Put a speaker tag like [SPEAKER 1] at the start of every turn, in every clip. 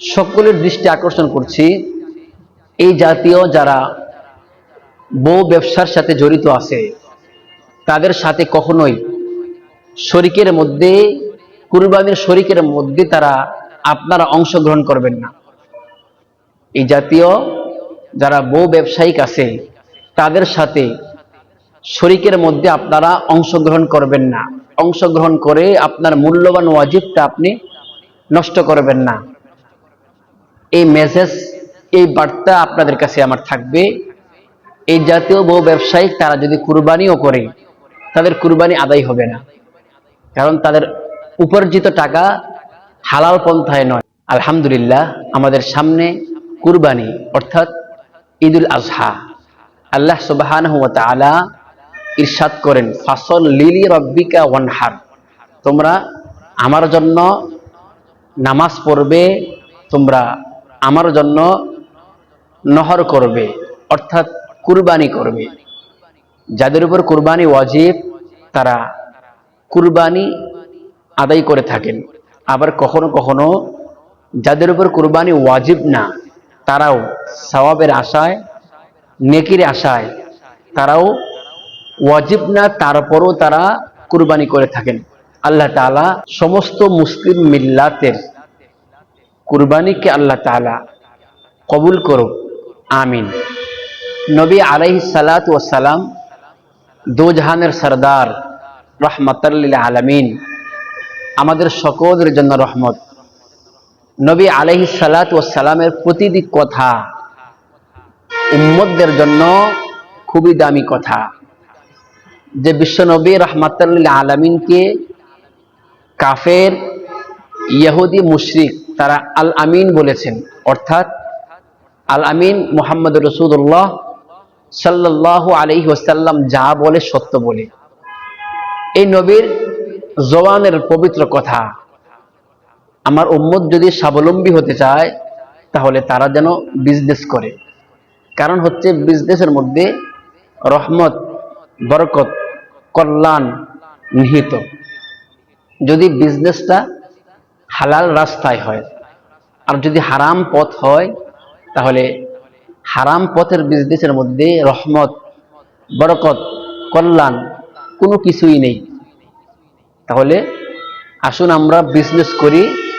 [SPEAKER 1] সকলের দৃষ্টি আকর্ষণ করছি। এই জাতীয় যারা বউ ব্যবসার সাথে জড়িত আছে, তাদের সাথে কখনোই শরিকের মধ্যে, কুরবানির শরিকের মধ্যে তারা আপনারা অংশগ্রহণ করবেন না। এই জাতীয় যারা বউ ব্যবসায়িক আছে, তাদের সাথে শরিকের মধ্যে আপনারা অংশগ্রহণ করবেন না। অংশগ্রহণ করে আপনার মূল্যবান ওয়াজিবটা আপনি নষ্ট করবেন না। এই মেসেজ এই বার্তা আপনাদের কাছে আমার থাকবে। এই জাতীয় বউ ব্যবসায়িক তারা যদি কুরবানিও করে, তাদের কুরবানি আদায় হবে না। কারণ তাদের উপার্জিত টাকা হালাল পন্থায় নয়। আলহামদুলিল্লাহ, আমাদের সামনে কুরবানি, অর্থাৎ ঈদুল আজহা। আল্লাহ সুবাহান তাআলা ইরশাদ করেন, ফাসল লিলি রব্বিকা ওয়ানহার। তোমরা আমার জন্য নামাজ পড়বে, তোমরা আমার জন্য নহর করবে, অর্থাৎ কুরবানি করবে। যাদের উপর কুরবানি ওয়াজিব, তারা কুরবানি আদায় করে থাকেন। আবার কখনো কখনো যাদের উপর কুরবানি ওয়াজিব না, তারাও সওয়াবের আশায়, নেকির আশায়, তারাও ওয়াজিব না, তারপরও তারা কুরবানি করে থাকেন। আল্লাহ তাআলা সমস্ত মুসলিম মিল্লাতের কুরবানিকে আল্লাহ তাআলা কবুল করুক, আমিন। নবী আলাইহি সালাত ও সালাম দোজাহানের সরদার রহমতাল্লিল আলামিন, আমাদের সকলের জন্য রহমত। নবী আলাইহি সালাত ও সালামের প্রতিটি কথা উম্মতদের জন্য খুবই দামি কথা। যে বিশ্ব নবী রহমতাল্লিল আলামিনকে কাফের, ইহুদি, মুশরিক তারা আল আমিন বলেছেন, অর্থাৎ আল আমিন মোহাম্মদ রসুল্লাহ সাল্লাহ আলহি ওসাল্লাম যা বলে সত্য বলে। এই নবীর জওয়ানের পবিত্র কথা। আমার উম্মত যদি স্বাবলম্বী হতে চায়, তাহলে তারা যেন বিজনেস করে। কারণ হচ্ছে বিজনেসের মধ্যে রহমত, বরকত, কল্যাণ নিহিত। যদি বিজনেসটা হালাল রাস্তায় হয়। আর যদি হারাম পথ হয়, তাহলে হারাম পথের বিজনেসের মধ্যে রহমত, বরকত, কল্যাণ কোনো কিছুই নেই। তাহলে আসুন আমরা বিজনেস করি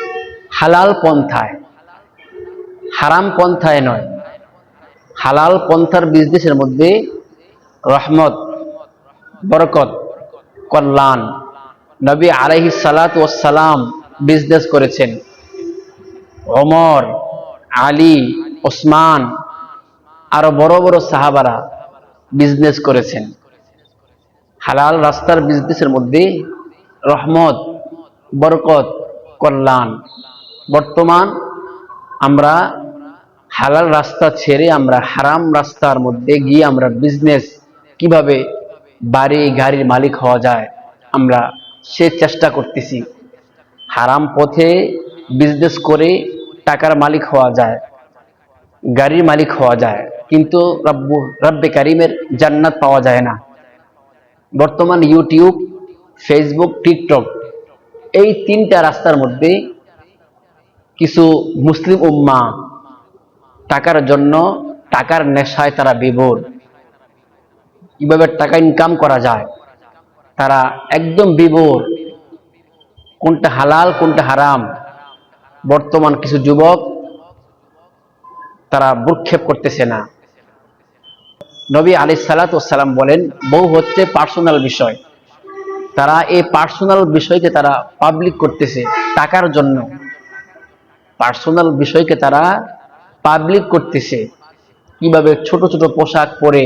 [SPEAKER 1] হালাল পন্থায়। হারাম পন্থায় নয়। হালাল পন্থার বিজনেসের মধ্যে রহমত, বরকত, কল্যাণ। নবী আলাইহি সালাত সালাম বিজনেস করেছেন। ওমর, আলী, ওসমান, আরও বড় বড় সাহাবারা বিজনেস করেছেন। হালাল রাস্তার বিজনেসের মধ্যে রহমত, বরকত, কল্যাণ। বর্তমান আমরা হালাল রাস্তা ছেড়ে আমরা হারাম রাস্তার মধ্যে গিয়ে আমরা বিজনেস কীভাবে বাড়ি গাড়ির মালিক হওয়া যায়, আমরা সে চেষ্টা করতেছি। হারাম পথে বিজনেস করে টাকার মালিক হওয়া যায়, গাড়ির মালিক হওয়া যায়, কিন্তু রব্বু, রব্বে কারিমের জান্নাত পাওয়া যায় না। বর্তমান ইউটিউব ফেসবুক টিকটক এই তিনটা রাস্তার মধ্যে কিছু মুসলিম উম্মা টাকার জন্য টাকার নেশায় তারা বিভোর কীভাবে টাকা ইনকাম করা যায়? তারা একদম বিভোর কোনটা হালাল, কোনটা হারাম। বর্তমান কিছু যুবক, তারা ভ্রুক্ষেপ করতেছে না। নবী আলি সালাতাম বলেন, বউ হচ্ছে পার্সোনাল বিষয়। তারা এই পার্সোনাল বিষয়কে তারা পাবলিক করতেছে টাকার জন্য। পার্সোনাল বিষয়কে তারা পাবলিক করতেছে। কীভাবে ছোট ছোট পোশাক পরে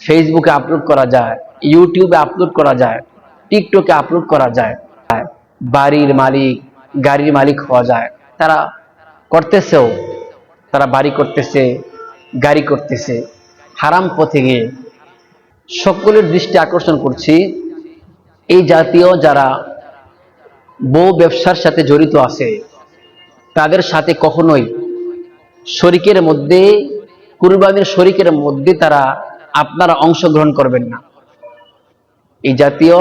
[SPEAKER 1] ফেসবুকে আপলোড করা যায় ইউটিউবে আপলোড করা যায় টিকটকে আপলোড করা যায়। বাড়ির মালিক, গাড়ির মালিক হওয়া যায়। তারা করতেছেও, তারা বাড়ি করতেছে, গাড়ি করতেছে। হারাম পথে গিয়ে সকলের দৃষ্টি আকর্ষণ করছি। এই জাতীয় যারা বউ ব্যবসার সাথে জড়িত আছে, তাদের সাথে কখনোই শরিকের মধ্যে, কুরবানির শরিকের মধ্যে তারা আপনারা অংশগ্রহণ করবেন না। এই জাতীয়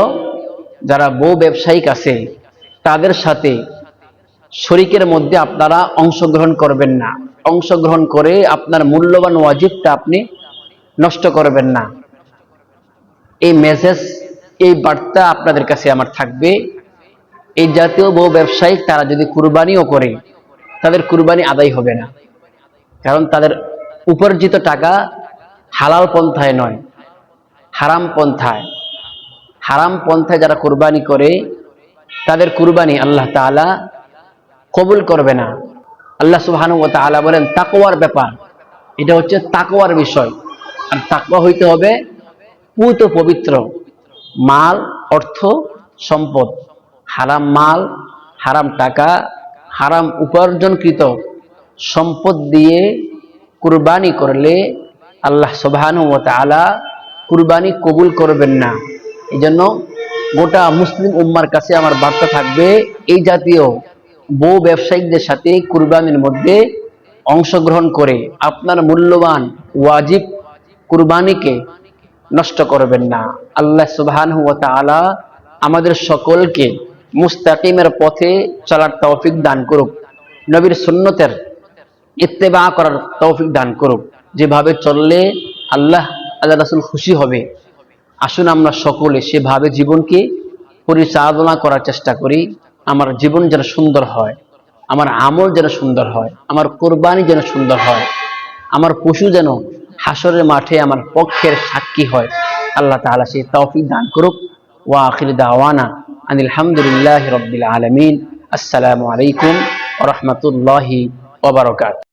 [SPEAKER 1] যারা বউ ব্যবসায়িক আছে তাদের সাথে শরিকের মধ্যে আপনারা অংশগ্রহণ করবেন না। অংশগ্রহণ করে আপনার মূল্যবান ওয়াজিবটা আপনি নষ্ট করবেন না। এই মেসেজ, এই বার্তা আপনাদের কাছে আমার থাকবে। এই জাতীয় বহু ব্যবসায়ী তারা যদি কুরবানিও করে, তাদের কুরবানি আদায় হবে না। কারণ তাদের উপার্জিত টাকা হালাল পন্থায় নয়, হারাম পন্থায়। হারাম পন্থায় যারা কুরবানি করে তাদের কুরবানি আল্লাহ তাআলা কবুল করবে না। আল্লাহ সুবহান ও তাআলা বলেন, তাকওয়ার ব্যাপার। এটা হচ্ছে তাকওয়ার বিষয়। আর তাকওয়া হইতে হবে পুত পবিত্র। মাল, অর্থ, সম্পদ। হারাম মাল, হারাম টাকা, হারাম উপার্জনকৃত সম্পদ দিয়ে কুরবানি করলে আল্লাহ সুবহানু ও তাআলা কুরবানি কবুল করবেন না। এই জন্য গোটা মুসলিম উম্মার কাছে আমার বার্তা থাকবে, এই জাতীয় বউ ব্যবসায়িকদের সাথে কুরবানির মধ্যে অংশগ্রহণ করে আপনার মূল্যবান ওয়াজিব কুরবানিকে নষ্ট করবেন না। আল্লাহ সুবহানাহু ওয়া তাআলা আমাদের সকলকে মুস্তাকিমের পথে চলার তৌফিক দান করুক। নবীর সুন্নতের ইত্তেবা করার তৌফিক দান করুক। যেভাবে চললে আল্লাহ আল্লাহ রাসূল খুশি হবে। আসুন আমরা সকলে সেভাবে জীবনকে পরিচালনা করার চেষ্টা করি। আমার জীবন যেন সুন্দর হয়, আমার আমল যেন সুন্দর হয়, আমার কোরবানি যেন সুন্দর হয়, আমার পশু যেন হাসরের মাঠে আমার পক্ষের সাক্ষী হয়। আল্লাহ তাআলা সেই তৌফিক দান করুক। ওয়া আখির দাওয়ানা আনিল হামদুলিল্লাহি রাব্বিল আলামিন। আসসালামু আলাইকুম রাহমাতুল্লাহি ওয়া বারাকাতুহু।